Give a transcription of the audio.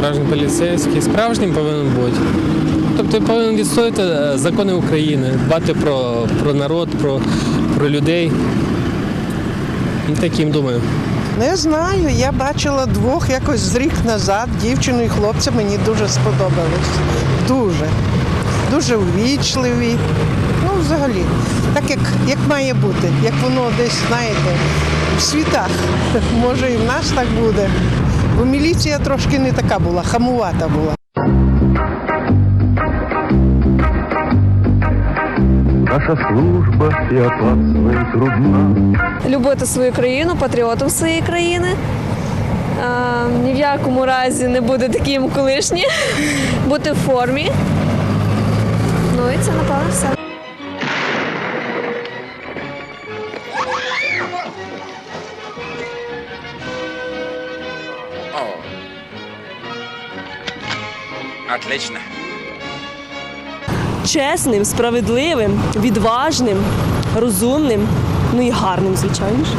справжній поліцейський, справжнім повинен бути. Тобто ти повинен відстояти е, закони України, дбати про, про народ, про, про людей. Ну, Таким думаю. Не знаю, я бачила двох якось з рік назад, дівчину і хлопця мені дуже сподобались. Дуже. Дуже ввічливі. Ну, взагалі, так як, як має бути, як воно десь, знаєте, в світах. Може і в нас так буде. Бо міліція трошки не така була, хамувата була. Наша служба и трудна. любити свою країну, патріотом своєї країни. А, ні в якому разі не бути таким колишнім, бути в формі. Отлично. чесним, справедливим, відважним, розумним, ну і гарним, звичайно ж.